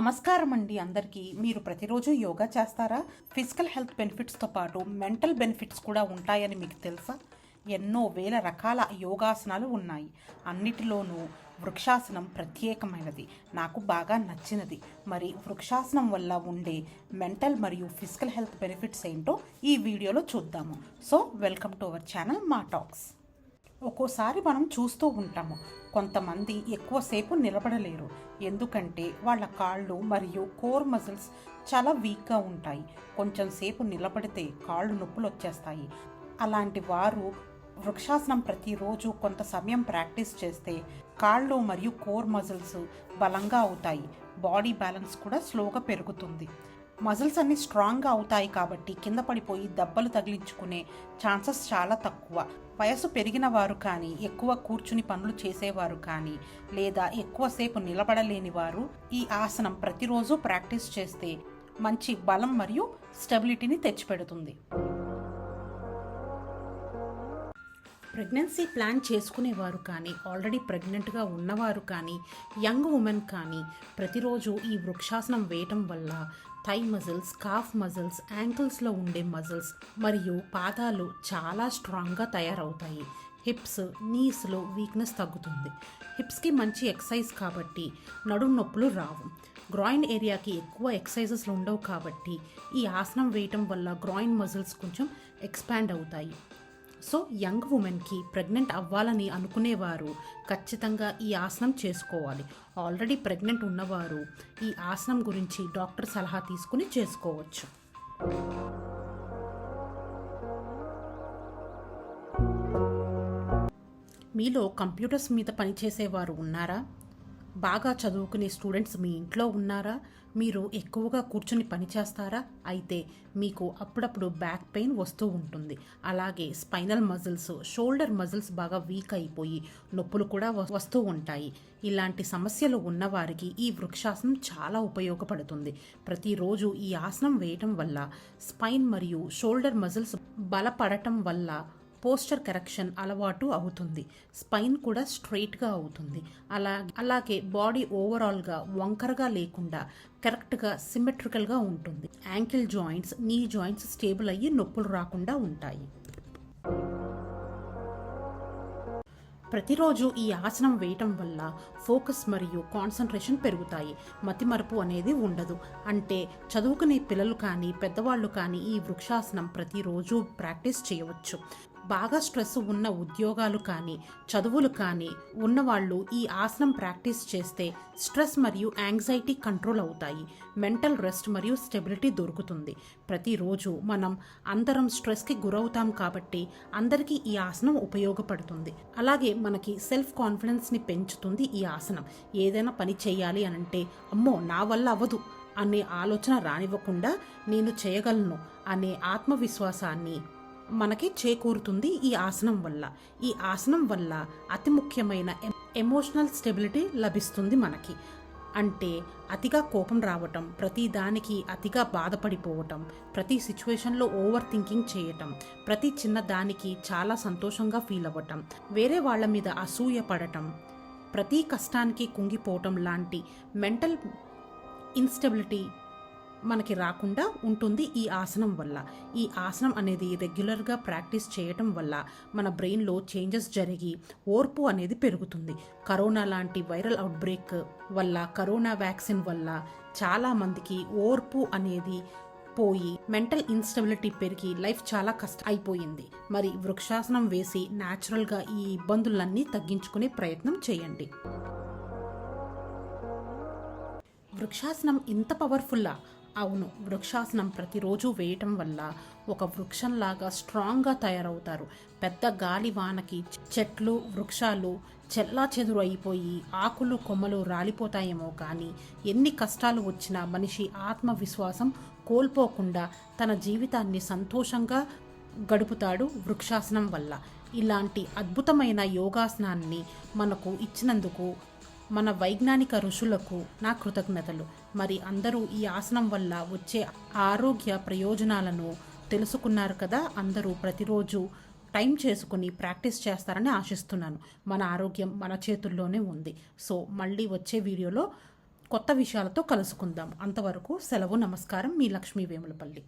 నమస్కారం అండి అందరికీ. మీరు ప్రతిరోజు యోగా చేస్తారా? ఫిజికల్ హెల్త్ బెనిఫిట్స్తో పాటు మెంటల్ బెనిఫిట్స్ కూడా ఉంటాయని మీకు తెలుసా? ఎన్నో వేల రకాల యోగాసనాలు ఉన్నాయి. అన్నిటిలోనూ వృక్షాసనం ప్రత్యేకమైనది. నాకు బాగా నచ్చినది. మరి వృక్షాసనం వల్ల ఉండే మెంటల్ మరియు ఫిజికల్ హెల్త్ బెనిఫిట్స్ ఏంటో ఈ వీడియోలో చూద్దాము. So welcome to our channel Maa talks. ఒక్కోసారి మనం చూస్తూ ఉంటాము. కొంతమంది ఎక్కువసేపు నిలబడలేరు. ఎందుకంటే వాళ్ళ కాళ్ళు మరియు కోర్ మజిల్స్ చాలా వీక్గా ఉంటాయి. కొంచెం సేపు నిలబడితే కాళ్ళు నొప్పులు వచ్చేస్తాయి. అలాంటి వారు వృక్షాసనం ప్రతిరోజు కొంత సమయం ప్రాక్టీస్ చేస్తే కాళ్ళు మరియు కోర్ మజిల్స్ బలంగా అవుతాయి. బాడీ బ్యాలెన్స్ కూడా స్లోగా పెరుగుతుంది. మజిల్స్ అన్ని స్ట్రాంగ్గా అవుతాయి కాబట్టి కింద పడిపోయి దెబ్బలు తగిలించుకునే ఛాన్సెస్ చాలా తక్కువ. వయసు పెరిగిన వారు కానీ ఎక్కువ కూర్చుని పనులు చేసేవారు కానీ లేదా ఎక్కువసేపు నిలబడలేని వారు ఈ ఆసనం ప్రతిరోజు ప్రాక్టీస్ చేస్తే మంచి బలం మరియు స్టెబిలిటీని తెచ్చిపెడుతుంది. ప్రెగ్నెన్సీ ప్లాన్ చేసుకునేవారు కానీ ఆల్రెడీ ప్రెగ్నెంట్గా ఉన్నవారు కానీ యంగ్ ఉమెన్ కానీ ప్రతిరోజు ఈ వృక్షాసనం వేయటం వల్ల థై మజిల్స్ కాఫ్ మజిల్స్ యాంకిల్స్లో ఉండే మజిల్స్ మరియు పాదాలు చాలా స్ట్రాంగ్గా తయారవుతాయి. హిప్స్ నీస్లో వీక్నెస్ తగ్గుతుంది. హిప్స్కి మంచి ఎక్సర్సైజ్ కాబట్టి నడుము నొప్పులు రావు. గ్రాయిన్ ఏరియాకి ఎక్కువ ఎక్సైజెస్లు ఉండవు కాబట్టి ఈ ఆసనం వేయటం వల్ల గ్రాయిన్ మజిల్స్ కొంచెం ఎక్స్పాండ్ అవుతాయి. సో యంగ్ ఉమెన్కి ప్రెగ్నెంట్ అవ్వాలని అనుకునేవారు. ఖచ్చితంగా ఈ ఆసనం చేసుకోవాలి. ఆల్రెడీ ప్రెగ్నెంట్ ఉన్నవారు ఈ ఆసనం గురించి డాక్టర్ సలహా తీసుకుని చేసుకోవచ్చు. మీలో కంప్యూటర్స్ మీద పనిచేసేవారు ఉన్నారా? బాగా చదువుకునే స్టూడెంట్స్ మీ ఇంట్లో ఉన్నారా? మీరు ఎక్కువగా కూర్చొని పనిచేస్తారా అయితే మీకు అప్పుడప్పుడు బ్యాక్ పెయిన్ వస్తూ ఉంటుంది. అలాగే స్పైనల్ మజిల్స్ షోల్డర్ మజిల్స్ బాగా వీక్ అయిపోయి నొప్పులు కూడా వస్తూ ఉంటాయి. ఇలాంటి సమస్యలు ఉన్నవారికి ఈ వృక్షాసనం చాలా ఉపయోగపడుతుంది. ప్రతిరోజు ఈ ఆసనం వేయటం వల్ల స్పైన్ మరియు షోల్డర్ మజిల్స్ బలపడటం వల్ల పోస్చర్ కరెక్షన్ అలవాటు అవుతుంది. స్పైన్ కూడా స్ట్రైట్గా అవుతుంది. అలా అలాగే బాడీ ఓవరాల్గా వంకరగా లేకుండా కరెక్ట్గా సిమెట్రికల్గా ఉంటుంది. Ankle joints knee joints stable అయ్యి నొప్పులు రాకుండా ఉంటాయి. ప్రతిరోజు ఈ ఆసనం వేయటం వల్ల ఫోకస్ మరియు కాన్సన్ట్రేషన్ పెరుగుతాయి. మతిమరుపు అనేది ఉండదు. అంటే చదువుకునే పిల్లలు కానీ పెద్దవాళ్ళు కానీ ఈ వృక్షాసనం ప్రతిరోజు ప్రాక్టీస్ చేయవచ్చు. బాగా స్ట్రెస్ ఉన్న ఉద్యోగాలు కానీ చదువులు కానీ ఉన్నవాళ్ళు ఈ ఆసనం ప్రాక్టీస్ చేస్తే స్ట్రెస్ మరియు యాంగ్జైటీ కంట్రోల్ అవుతాయి. మెంటల్ రెస్ట్ మరియు స్టెబిలిటీ దొరుకుతుంది. ప్రతిరోజు మనం అందరం స్ట్రెస్కి గురవుతాం కాబట్టి అందరికీ ఈ ఆసనం ఉపయోగపడుతుంది. అలాగే మనకి సెల్ఫ్ కాన్ఫిడెన్స్ని పెంచుతుంది ఈ ఆసనం. ఏదైనా పని చేయాలి అని అంటే అమ్మో నా వల్ల అవ్వదు అనే ఆలోచన రానివ్వకుండా నేను చేయగలను అనే ఆత్మవిశ్వాసాన్ని మనకి చేకూరుతుంది ఈ ఆసనం వల్ల. ఈ ఆసనం వల్ల అతి ముఖ్యమైన ఎమోషనల్ స్టెబిలిటీ లభిస్తుంది మనకి. అంటే అతిగా కోపం రావటం ప్రతి దానికి అతిగా బాధపడిపోవటం ప్రతి సిచ్యువేషన్లో ఓవర్ థింకింగ్ చేయటం ప్రతి చిన్న దానికి చాలా సంతోషంగా ఫీల్ అవ్వటం వేరే వాళ్ళ మీద అసూయ పడటం ప్రతి కష్టానికి కుంగిపోవటం లాంటి మెంటల్ ఇన్స్టెబిలిటీ మనకి రాకుండా ఉంటుంది ఈ ఆసనం వల్ల. ఈ ఆసనం అనేది రెగ్యులర్గా ప్రాక్టీస్ చేయటం వల్ల మన బ్రెయిన్లో చేంజెస్ జరిగి ఓర్పు అనేది పెరుగుతుంది. కరోనా లాంటి వైరల్ అవుట్బ్రేక్ వల్ల కరోనా వ్యాక్సిన్ వల్ల చాలామందికి ఓర్పు అనేది పోయి మెంటల్ ఇన్స్టెబిలిటీ పెరిగి లైఫ్ చాలా కష్టం అయిపోయింది. మరి వృక్షాసనం వేసి న్యాచురల్గా ఈ ఇబ్బందులన్నీ తగ్గించుకునే ప్రయత్నం చేయండి. వృక్షాసనం ఇంత పవర్ఫుల్లా అవును వృక్షాసనం ప్రతిరోజు వేయటం వల్ల ఒక వృక్షంలాగా స్ట్రాంగ్గా తయారవుతారు. పెద్ద గాలి వానకి చెట్లు వృక్షాలు చెల్లా చెదురు అయిపోయి ఆకులు కొమ్మలు రాలిపోతాయేమో కానీ ఎన్ని కష్టాలు వచ్చినా మనిషి ఆత్మవిశ్వాసం కోల్పోకుండా తన జీవితాన్ని సంతోషంగా గడుపుతాడు వృక్షాసనం వల్ల. ఇలాంటి అద్భుతమైన యోగాసనాన్ని మనకు ఇచ్చినందుకు మన వైజ్ఞానిక ఋషులకు నా కృతజ్ఞతలు. మరి అందరూ ఈ ఆసనం వల్ల వచ్చే ఆరోగ్య ప్రయోజనాలను తెలుసుకున్నారు కదా? అందరూ ప్రతిరోజు టైం చేసుకుని ప్రాక్టీస్ చేస్తారని ఆశిస్తున్నాను. మన ఆరోగ్యం మన చేతుల్లోనే ఉంది. సో మళ్ళీ వచ్చే వీడియోలో కొత్త విషయాలతో కలుసుకుందాం. అంతవరకు సెలవు నమస్కారం మీ లక్ష్మీ వేములపల్లి.